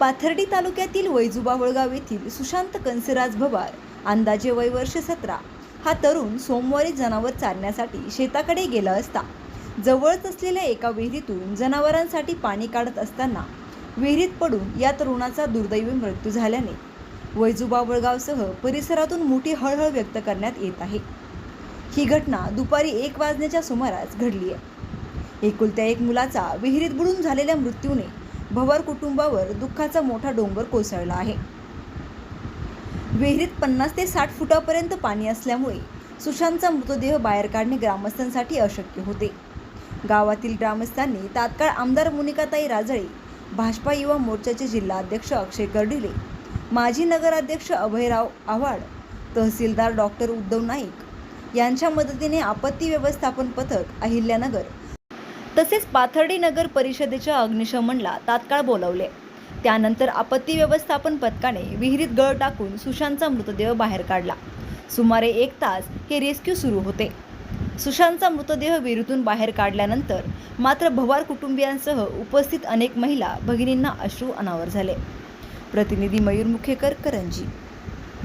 पाथर्डी तालुक्यातील वैजुबावळगाव येथील सुशांत कंसराज भवार अंदाजे वय वर्ष सतरा हा तरुण सोमवारी जनावर चारण्यासाठी शेताकडे गेला असता. जवळच असलेल्या एका विहिरीतून जनावरांसाठी पाणी काढत असताना विहिरीत पडून या तरुणाचा दुर्दैवी मृत्यू झाल्याने वैजुबावळगावसह परिसरातून मोठी हळहळ व्यक्त करण्यात येत आहे. ही घटना दुपारी एक वाजण्याच्या सुमारास घडली आहे एकुलत्या एक मुलाचा विहिरीत बुडून झालेल्या मृत्यूने भवर कुटुंबावर दुःखाचा मोठा डोंगर कोसळला आहे. विहिरीत पन्नास ते साठ फुटापर्यंत पाणी असल्यामुळे सुशांतचा मृतदेह बाहेर काढणे ग्रामस्थांसाठी अशक्य होते. गावातील ग्रामस्थांनी तात्काळ आमदार मुनिकाताई राजळे भाजपा युवा मोर्चाचे जिल्हाध्यक्ष अक्षय कर्डिले माजी नगराध्यक्ष अभयराव आव्हाड तहसीलदार डॉक्टर उद्धव नाईक यांच्या मदतीने आपत्ती व्यवस्थापन पथक अहिल्यानगर तसेच पाथर्डी नगर परिषदेच्या अग्निशमनला तात्काळ बोलावले. त्यानंतर आपत्ती व्यवस्थापन पथकाने विहिरीत गळ टाकून सुशांतचा मृतदेह बाहेर काढला. सुमारे एक तास हे रेस्क्यू सुरू होते. सुशांतचा मृतदेह विहिरीतून बाहेर काढल्यानंतर मात्र भवार कुटुंबियांसह उपस्थित अनेक महिला भगिनींना अश्रू अनावर झाले. प्रतिनिधी मयूर मुखेकर करंजी.